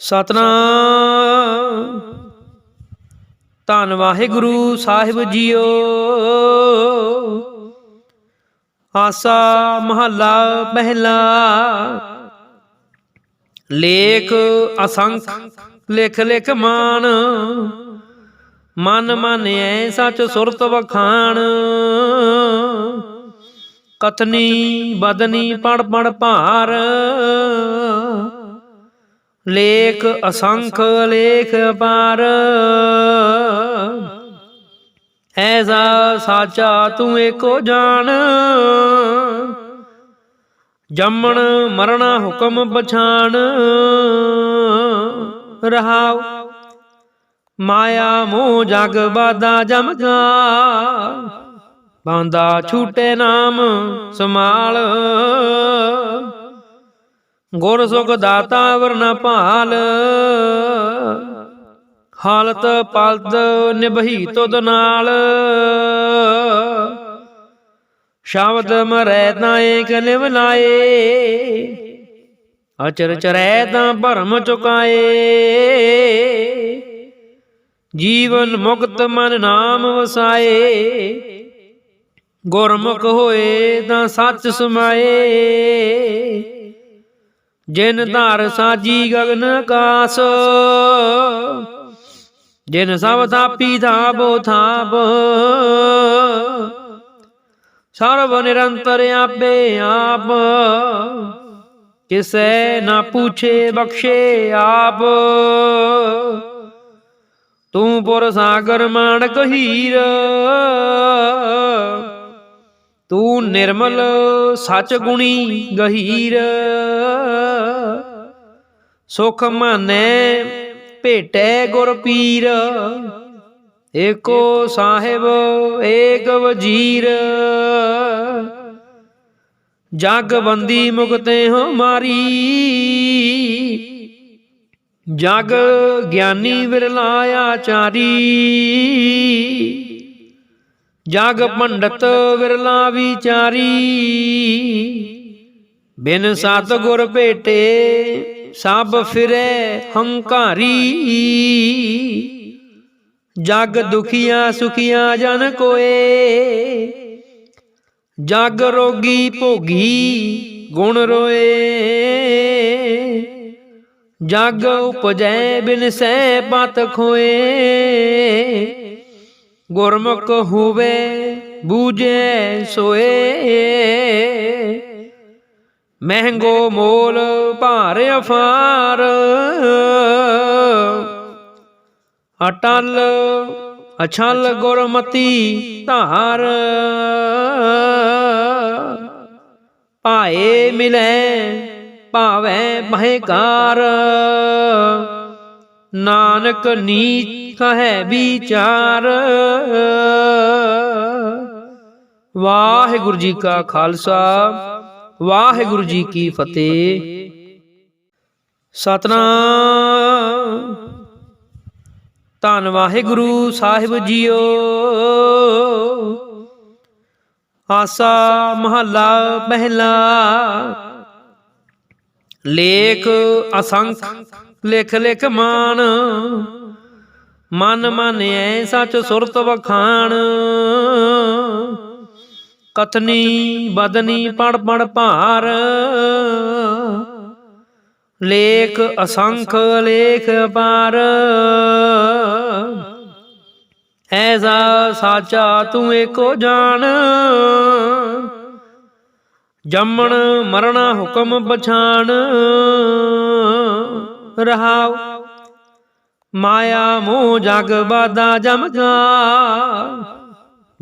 ਸਤਨਾਮ। ਧੰਨ ਵਾਹਿਗੁਰੂ ਸਾਹਿਬ ਜੀਓ। ਆਸਾ ਮਹੱਲਾ ਪਹਿਲਾ ਲੇਖ ਅਸੰਖ, ਲਿਖ ਲਿਖ ਮਾਨ ਮਨ ਮਾਨਿਐ ਸਚ ਸੁਰਤ ਵਖਾਣ। ਕਥਨੀ, ਬਦਨੀ, ਪੜ ਪੜ ਭਾਰ। ਲੇਖ ਅਸੰਖ ਲੇਖ ਪਾਰ ਐਸਾ ਸਾਚਾ ਤੂੰ ਏਕੋ ਜਾਣ। ਜੰਮਣ ਮਰਣਾ ਹੁਕਮ ਪਛਾਣ। ਰਹਾਉ ਮਾਇਆ ਮੋਹ ਜਗ ਬਾਦਾ ਜਮਗਾ ਬਾਂਦਾ ਛੂਟੇ ਨਾਮ ਸਮਾਲ ਗੁਰ ਸੁਖ ਦਾਤਾ ਵਰਨਾ ਭਾਲ। ਹਾਲਤ ਪਲਦ ਨਿਭਹੀ ਤੁਧ ਨਾਲ। ਸ਼ਬਦ ਮਰੈ ਤਾਂ ਏਕ ਲਿਵ ਲਾਏ ਅਚਰ ਚਰੈ ਤਾਂ ਭਰਮ ਚੁਕਾਏ। ਜੀਵਨ ਮੁਕਤ ਮਨ ਨਾਮ ਵਸਾਏ। ਗੁਰਮੁਖ ਹੋਏ ਤਾਂ ਸੱਚ ਸਮਾਏ। ਜਿਨ ਧਾਰ ਸਾਜੀ ਗਗਨ ਆਕਾਸ ਜਿਨ ਸਭ ਥਾਪੀ ਥਾਪੋ ਥਾਪ ਸਰਬ ਨਿਰੰਤਰ ਆਪੇ ਆਪ। ਕਿਸੈ ਨਾ ਪੁੱਛੇ ਬਖਸ਼ੇ ਆਪ। ਤੂੰ ਪੁਰ ਸਾਗਰ ਮਾਣਕ ਹੀਰ। ਤੂੰ ਨਿਰਮਲ ਸਚ ਗੁਣੀ ਗਹੀਰ। ਸੁਖ ਮਾਨੈ ਭੇਟੈ ਗੁਰ ਪੀਰ। ਏਕੋ ਸਾਹਿਬ ਏਕ ਵਜੀਰ। ਜਗ ਬੰਦੀ ਮੁਕਤੇ ਹੋ ਮਾਰੀ। ਜਗ ਗਿਆਨੀ ਵਿਰਲਾ ਆਚਾਰੀ ਜਗ ਪੰਡਤ ਵਿਰਲਾ ਵਿਚਾਰੀ। ਬਿਨ ਸਤ ਗੁਰ ਭੇਟੇ, ਸਭ ਫਿਰੇ ਹੰਕਾਰੀ। ਜਗ ਦੁਖੀਆਂ ਸੁਖੀਆਂ ਜਨ ਕੋਏ। ਜਗ ਰੋਗੀ ਭੋਗੀ ਗੁਣ ਰੋਏ। ਜਗ ਉਪਜੈ ਬਿਨ ਸੈ ਪਤ ਖੋਏ। ਗੁਰਮੁਖ ਹੋਵੇ, ਬੂਝੈ, ਸੋਏ। ਮਹਿੰਗੋ ਮੋਲ, ਭਾਰ ਅਫਾਰ। ਅਟਲ, ਅਛਲ ਗੁਰਮਤੀ ਧਾਰ। ਪਾਏ ਮਿਲੈ, ਭਾਵੈ ਮਹੇਕਾਰ। ਨਾਨਕ ਨੀਚ ਕਹੈ ਵਿਚਾਰ। ਵਾਹਿਗੁਰੂ ਜੀ ਕਾ ਖਾਲਸਾ, ਵਾਹਿਗੁਰੂ ਜੀ ਕੀ ਫਤਿਹ। ਸਤਨਾਮ। ਧੰਨ ਵਾਹਿਗੁਰੂ ਸਾਹਿਬ ਜੀਓ। ਆਸਾ ਮਹੱਲਾ ਪਹਿਲਾ ਲੇਖ ਅਸੰਖ। ਲਿਖ ਲਿਖ ਮਾਨ ਮਨ ਮਾਨਿਐ ਸੱਚ ਸੁਰਤ ਵਖਾਣ। ਕਥਨੀ ਬਦਨੀ ਪੜ ਪੜ ਭਾਰ। ਲੇਖ ਅਸੰਖ ਲੇਖ ਪਾਰ। ਐਸਾ ਸਾਚਾ ਤੂੰ ਏਕੋ ਜਾਣ। ਜੰਮਣ ਮਰਣਾ ਹੁਕਮ ਪਛਾਣ। ਰਹਾਉ। ਮਾਇਆ ਮੋਹ ਜਗ ਬਾਦਾ ਜਮਗਾ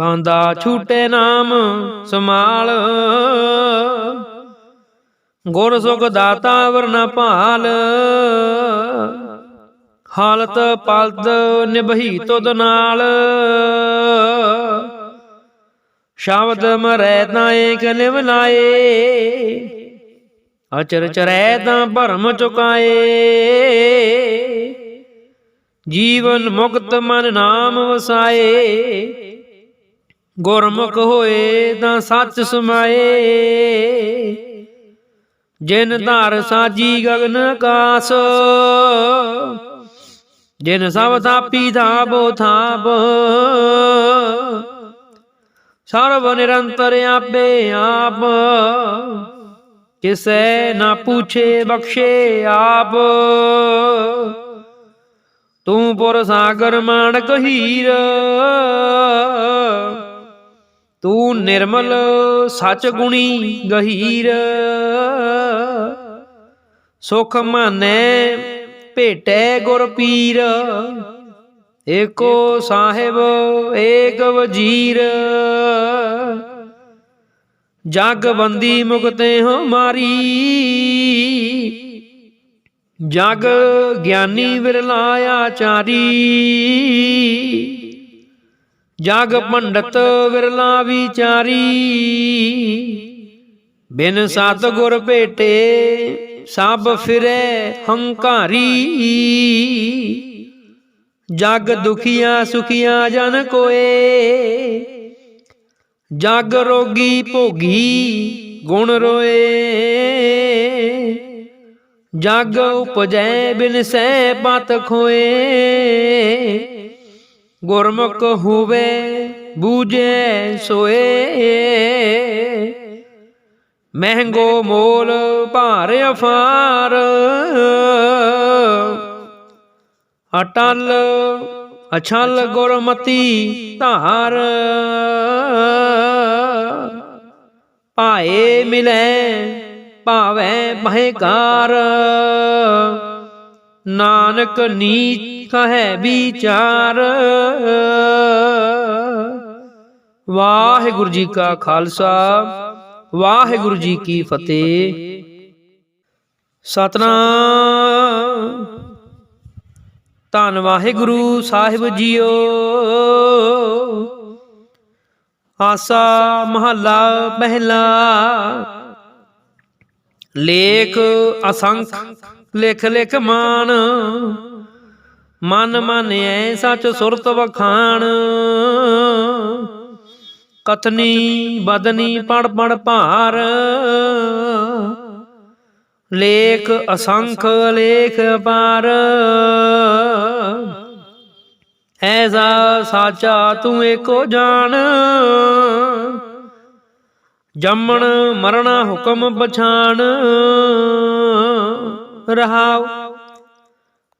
ਬਾਂਦਾ ਛੂਟੇ ਨਾਮ ਸਮਾਲ ਗੁਰ ਸੁਖ ਦਾਤਾ ਵਰਨਾ ਭਾਲ। ਹਾਲਤ ਪਲਦ ਨਿਭਹੀ ਤੁਧ ਨਾਲ। ਸ਼ਬਦ ਮਰੈ ਤਾਂ ਏਕ ਲਿਵ ਅਚਰ ਚਰੈ ਤਾਂ ਭਰਮ ਚੁਕਾਏ। ਜੀਵਨ ਮੁਕਤ ਮਨ ਨਾਮ ਵਸਾਏ। ਗੁਰਮੁਖ ਹੋਏ ਤਾਂ ਸੱਚ ਸਮਾਏ। ਜਿਨ ਧਾਰ ਸਾਜੀ ਗਗਨ ਆਕਾਸ ਜਿਨ ਸਭ ਥਾਪੀ ਥਾਪੋ ਥਾਪ ਸਰਵ ਨਿਰੰਤਰ ਆਪੇ ਆਪ। ਕਿਸੈ ਨਾ ਪੁੱਛੇ ਬਖਸ਼ੇ ਆਪ। ਤੂੰ ਪੁਰ ਸਾਗਰ ਮਾਣਕ ਹੀਰ। ਤੂੰ ਨਿਰਮਲ ਸਚ ਗੁਣੀ ਗਹੀਰ। ਸੁਖ ਮਾਨੈ ਭੇਟੈ ਗੁਰ ਪੀਰ। ਏਕੋ ਸਾਹਿਬ ਏਕ ਵਜੀਰ। ਜਗ ਬੰਦੀ ਮੁਕਤੇ ਹੋ ਮਾਰੀ। ਜਗ ਗਿਆਨੀ ਵਿਰਲਾ ਆਚਾਰੀ ਜਗ ਪੰਡਤ ਵਿਰਲਾ ਵਿਚਾਰੀ। ਬਿਨ ਸਤ ਗੁਰ ਭੇਟੇ ਸਭ ਫਿਰੇ ਹੰਕਾਰੀ। ਜਗ ਦੁਖੀਆਂ ਸੁਖੀਆਂ ਜਨ ਕੋਏ। ਜਗ ਰੋਗੀ ਭੋਗੀ ਗੁਣ ਰੋਏ। ਜਗ ਉਪਜੈ ਬਿਨ ਸੈ ਪਤ ਖੋਏ। ਗੁਰਮੁਖ ਹੋਵੇ ਬੂਝੈ ਸੋਏ। ਮਹਿੰਗੋ ਮੋਲ ਭਾਰ ਅਫਾਰ। ਅਟਲ ਅਛਲ ਗੁਰਮਤੀ ਧਾਰ। ਪਾਏ ਮਿਲੇ ਭਾਵੇਂ ਮਹਕਾਰ। ਨਾਨਕ ਨੀਚ ਕਹੈ ਵਿਚਾਰ। ਵਾਹਿਗੁਰੂ ਜੀ ਕਾ ਖਾਲਸਾ ਵਾਹਿਗੁਰੂ ਜੀ ਕੀ ਫਤਿਹ। ਸਤਨਾਮ। ਧੰਨ ਵਾਹਿਗੁਰੂ ਸਾਹਿਬ ਜੀਓ। ਆਸਾ ਮਹੱਲਾ ਪਹਿਲਾ। ਲੇਖ ਅਸੰਖ, ਲਿਖ ਲਿਖ ਮਾਨ। ਮਨ ਮਾਨਿਐ ਸਚ ਸੁਰਤ ਵਖਾਣ। ਕਤਨੀ ਬਦਨੀ ਪੜ ਪੜ ਭਾਰ। ਲੇਖ ਅਸੰਖ ਲੇਖ ਪਾਰ ਐਸਾ ਸਾਚਾ ਤੂੰ ਏਕੋ ਜਾਣ। ਜੰਮਣ ਮਰਨ ਹੁਕਮ ਪਛਾਣ। ਰਹਾਉ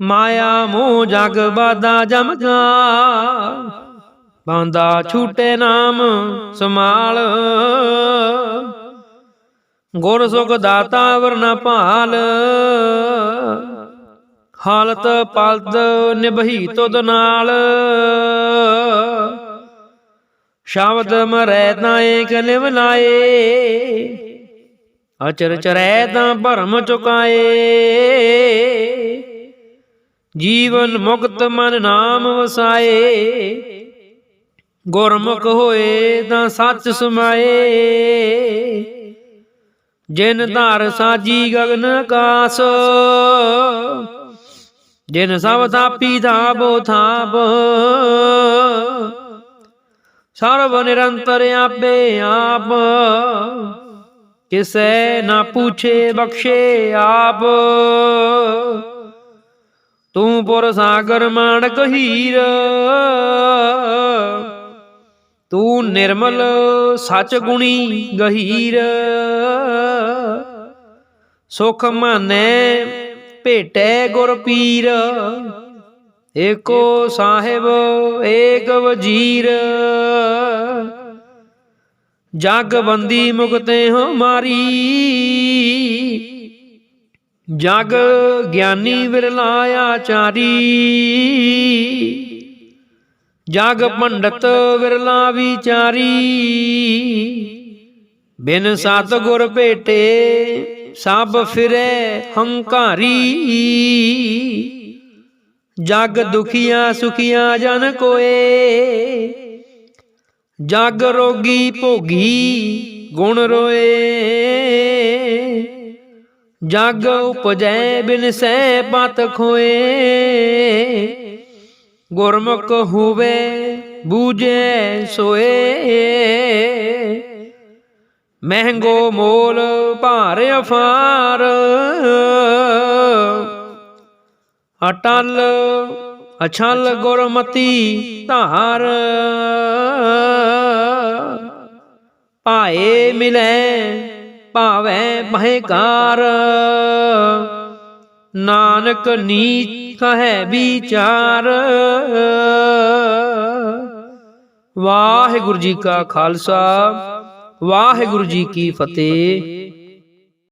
ਮਾਇਆ ਮੋਹ ਜਗ ਬਾਦਾ ਜਮਗਾ ਬਾਂਦਾ ਛੂਟੇ ਨਾਮ ਸਮਾਲ ਗੁਰ ਸੁਖ ਦਾਤਾ ਵਰਨਾ ਭਾਲ। ਹਾਲਤ ਪਲਦ ਨਿਭੀ ਤੁਧ ਨਾਲ। ਸ਼ਬਦ ਮਰੈ ਤਾਂ ਏਕ ਲਿਵ ਲਾਏ। ਅਚਰ ਚਰੈ ਤਾਂ ਭਰਮ ਚੁਕਾਏ। ਜੀਵਨ ਮੁਕਤ ਮਨ ਨਾਮ ਵਸਾਏ। ਗੁਰਮੁਖ ਹੋਏ ਤਾਂ ਸੱਚ ਸਮਾਏ। ਜਿਨ ਧਾਰ ਸਾਜੀ ਗਗਨ ਆਕਾਸ ਜਿਨ ਸਭ ਥਾਪੀ ਥਾਪੋ ਥਾਪ ਸਰਵ ਨਿਰੰਤਰ ਆਪੇ ਆਪ। ਕਿਸੈ ਨਾ ਪੁੱਛੇ ਬਖਸ਼ੇ ਆਪ। ਤੂੰ ਪੁਰ ਸਾਗਰ ਮਾਣਕ ਹੀਰ। ਨਿਰਮਲ ਸਚ ਗੁਣੀ ਗਹੀਰ। ਸੁਖ ਮਾਨੈ ਭੇਟੈ ਗੁਰ ਪੀਰ। ਏਕੋ ਸਾਹਿਬ ਏਕ ਵਜੀਰ। ਜਗ ਬੰਦੀ ਮੁਕਤੇ ਹੋ ਮਾਰੀ। ਜਗ ਗਿਆਨੀ ਵਿਰਲਾ ਆਚਾਰੀ ਜਗ ਪੰਡਤ ਵਿਰਲਾ ਵਿਚਾਰੀ ਬਿਨ ਸਤ ਗੁਰ ਭੇਟੇ, ਸਭ ਫਿਰੇ ਹੰਕਾਰੀ। ਜਗ ਦੁਖੀਆਂ ਸੁਖੀਆਂ ਜਨ ਕੋਏ। ਜਗ ਰੋਗੀ ਭੋਗੀ ਗੁਣ ਰੋਏ। ਜਗ ਉਪਜੈ ਬਿਨ ਸੈ ਪਤ ਖੋਏ। ਗੁਰਮੁਖ ਹੋਵੇ, ਬੂਝੈ, ਸੋਏ। ਮਹਿੰਗੋ ਮੋਲ ਭਾਰ ਅਫਾਰ। ਅਟਲ ਅਛਲ ਗੁਰਮਤੀ ਧਾਰ। ਪਾਏ ਮਿਲੇ, ਭਾਵੇਂ ਮਹਕਾਰ। ਨਾਨਕ ਨੀਚ ਕਹੈ ਵਿਚਾਰ। ਵਾਹਿਗੁਰੂ ਜੀ ਕਾ ਖਾਲਸਾ ਵਾਹਿਗੁਰੂ ਜੀ ਕੀ ਫਤਿਹ।